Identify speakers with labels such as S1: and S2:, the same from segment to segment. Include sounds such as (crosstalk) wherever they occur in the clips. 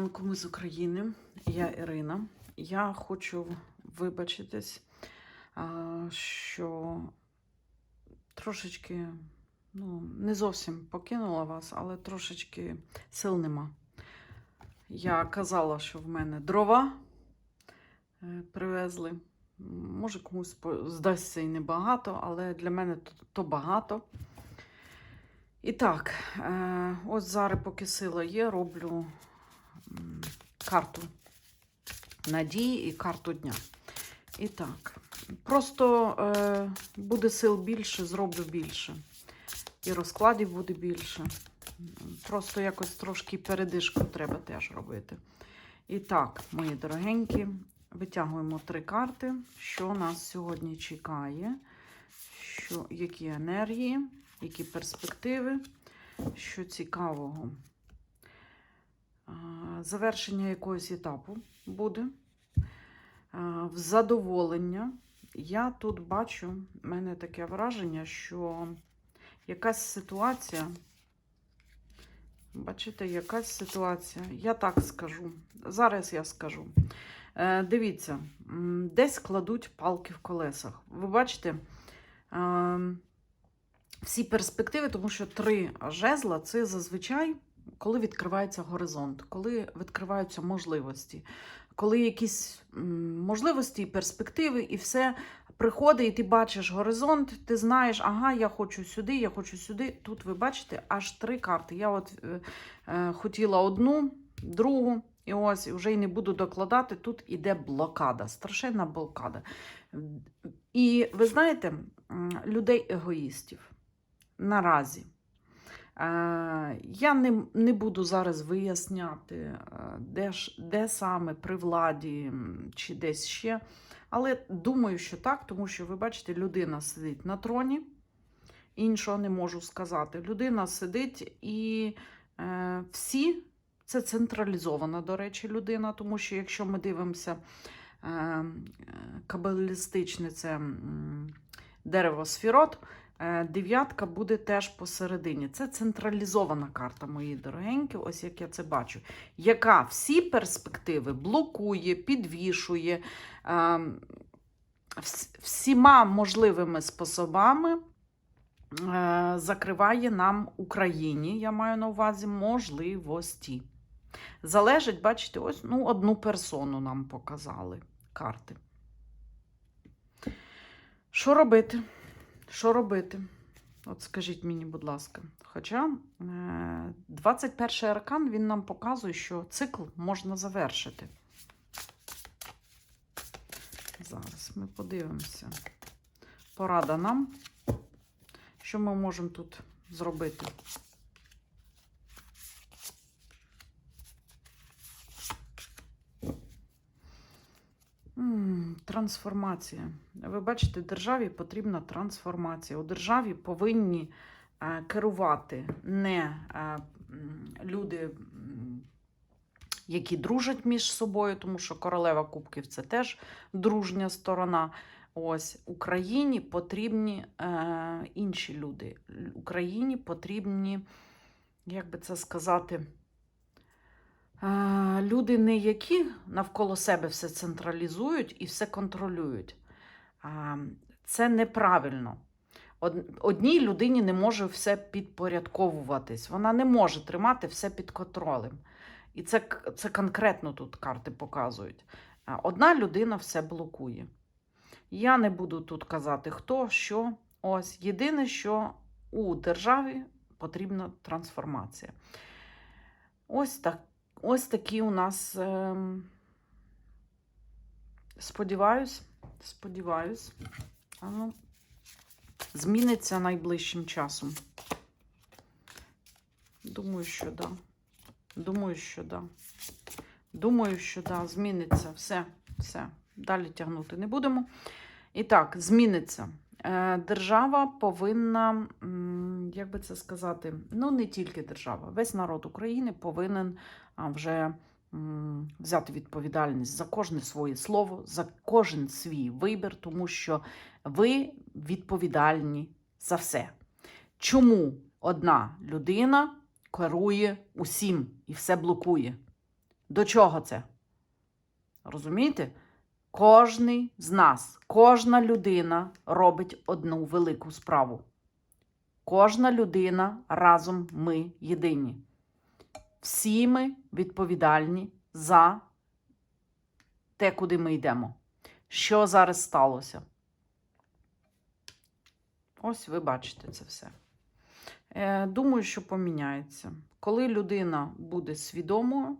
S1: ранку, ми з України. Я Ірина. Я хочу вибачитись, що трошечки, ну, не зовсім покинула вас, але трошечки сил нема. Я казала, що в мене дрова е, привезли. Може, комусь здасться і небагато, але для мене то, то багато. І так, е, ось зараз, поки сила є, роблю карту надії і карту дня. І так, просто е, буде сил більше, зроблю більше. І розкладів буде більше. Просто якось трошки передишку треба теж робити. І так, мої дорогенькі, витягуємо три карти, що нас сьогодні чекає, що, які енергії, які перспективи, що цікавого. Завершення якогось етапу буде. В задоволення. Я тут бачу, в мене таке враження, що якась ситуація. Бачите, якась ситуація. Я так скажу. Зараз я скажу. Е, дивіться, десь кладуть палки в колесах. Ви бачите, е, всі перспективи, тому що три жезла це зазвичай, коли відкривається горизонт, коли відкриваються можливості, коли якісь можливості перспективи, і все приходить, і ти бачиш горизонт, ти знаєш, ага, я хочу сюди, я хочу сюди. Тут ви бачите аж три карти. Я от е, е, хотіла одну, другу. І ось вже й не буду докладати. Тут іде блокада, страшенна блокада. І ви знаєте, людей егоїстів наразі. Е, Я не, не буду зараз виясняти, е, де, ж, де саме при владі чи десь ще. Але думаю, що так, тому що ви бачите, людина сидить на троні, іншого не можу сказати. Людина сидить і е, всі, це централізована, до речі, людина, тому що якщо ми дивимося е, е, кабалістичне це дерево сфірот, дев'ятка буде теж посередині. Це централізована карта, мої дорогенькі, ось як я це бачу, яка всі перспективи блокує, підвішує. е, всіма можливими способами е, закриває нам Україні, я маю на увазі можливості. Залежить, бачите, ось ну, одну персону нам показали карти. Що робити? Що робити? От скажіть мені, будь ласка. Хоча е, 21 аркан він нам показує, що цикл можна завершити. Зараз ми подивимося. Порада нам. Що ми можемо тут зробити? Трансформація. Ви бачите, державі потрібна трансформація. У державі повинні е, керувати не е, люди, які дружать між собою, тому що королева кубків це теж дружня сторона. Ось Україні потрібні е, інші люди. Україні потрібні, як би це сказати, люди, не які навколо себе все централізують і все контролюють. Це неправильно. Одній людині не може все підпорядковуватись. Вона не може тримати все під контролем. І це, це конкретно тут карти показують. Одна людина все блокує. Я не буду тут казати, хто, що. Ось єдине, що у державі потрібна трансформація. Ось так. Ось такі у нас. ем, Сподіваюсь, сподіваюсь, ну, зміниться найближчим часом. Думаю, що да. Думаю, що да. Думаю, що да, зміниться. Все, все. Далі тягнути не будемо. І так, зміниться. Е, Держава повинна, як би це сказати, ну не тільки держава, весь народ України повинен вже взяти відповідальність за кожне своє слово, за кожен свій вибір, тому що ви відповідальні за все. Чому одна людина керує усім і все блокує? До чого це? Розумієте? Кожний з нас, кожна людина робить одну велику справу. Кожна людина разом ми єдині. Всі ми відповідальні за те, куди ми йдемо. Що зараз сталося? Ось ви бачите це все. Е, Думаю, що поміняється. Коли людина буде свідомою,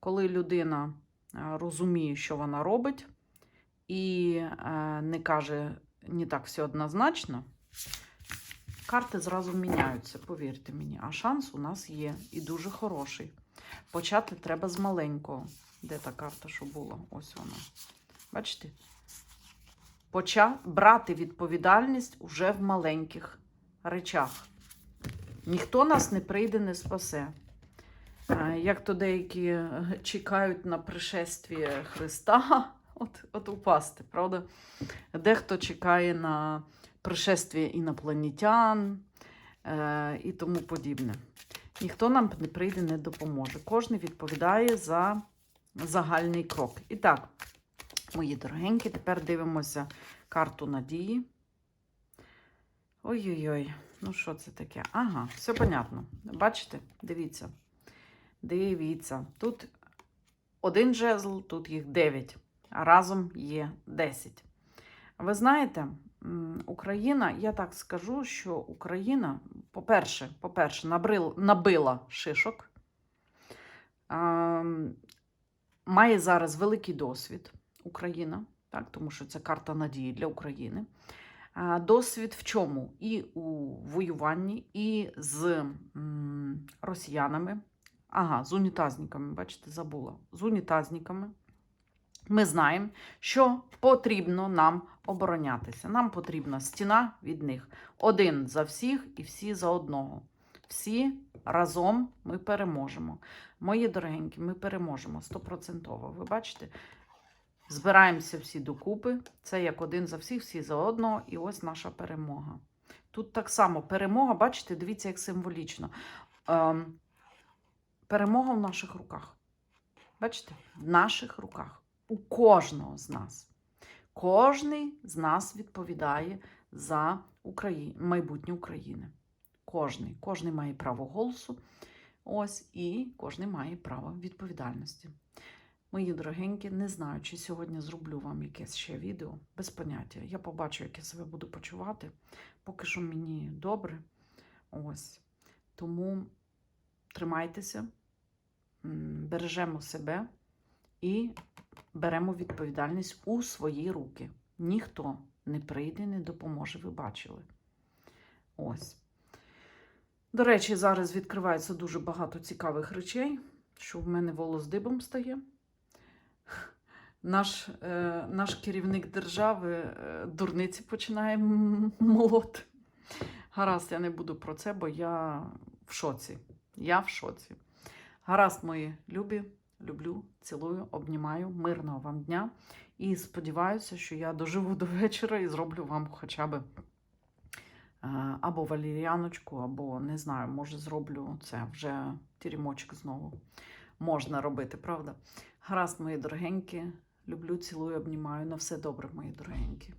S1: коли людина е, розуміє, що вона робить, і е, не каже не так все однозначно, карти зразу міняються, повірте мені. А шанс у нас є і дуже хороший. Почати треба з маленького. Де та карта, що була? Ось вона. Бачите? Поча... Брати відповідальність уже в маленьких речах. Ніхто нас не прийде, не спасе. Е, Як то деякі е, чекають на пришествие Христа, (laughs) от, от упасти, правда? Дехто чекає на пришествие інопланетян е, і тому подібне. Ніхто нам не прийде, не допоможе. Кожен відповідає за загальний крок. І так, мої дорогенькі, тепер дивимося карту надії. Ой-ой-ой, ну що це таке? Ага, все понятно. Бачите? Дивіться. Дивіться. Тут один жезл, тут їх 9, а разом є 10. Ви знаєте, Україна, я так скажу, що Україна, по-перше, по-перше, набила шишок, має зараз великий досвід Україна, так, тому що це карта надії для України. Досвід в чому? І у воюванні, і з росіянами. Ага, з унітазниками, бачите, забула. З унітазниками. Ми знаємо, що потрібно нам оборонятися. Нам потрібна стіна від них. Один за всіх і всі за одного. Всі разом ми переможемо. Мої дорогенькі, ми переможемо стопроцентово. Ви бачите? Збираємося всі докупи. Це як один за всіх, всі за одного, і ось наша перемога. Тут так само перемога, бачите, дивіться, як символічно. Ем, перемога в наших руках. Бачите? В наших руках. У кожного з нас. Кожний з нас відповідає за Украї... майбутнє України. Кожний. Кожний має право голосу. Ось і кожний має право відповідальності. Мої дорогенькі, не знаю, чи сьогодні зроблю вам якесь ще відео, без поняття. Я побачу, як я себе буду почувати. Поки що мені добре. Ось. Тому тримайтеся, бережемо себе і беремо відповідальність у свої руки. Ніхто не прийде, не допоможе, ви бачили. Ось. До речі, зараз відкривається дуже багато цікавих речей, що в мене волос дибом стає. Наш, е, наш керівник держави е, дурниці починає молоти. Гаразд, я не буду про це, бо я в шоці. Я в шоці. Гаразд, мої любі, люблю, цілую, обнімаю. Мирного вам дня. І сподіваюся, що я доживу до вечора і зроблю вам хоча б е, або валір'яночку, або не знаю, може зроблю це вже тірімочок знову. Можна робити, правда? Гаразд, мої дорогенькі. Люблю, цілую, обнімаю. На все добре, мої дорогенькі.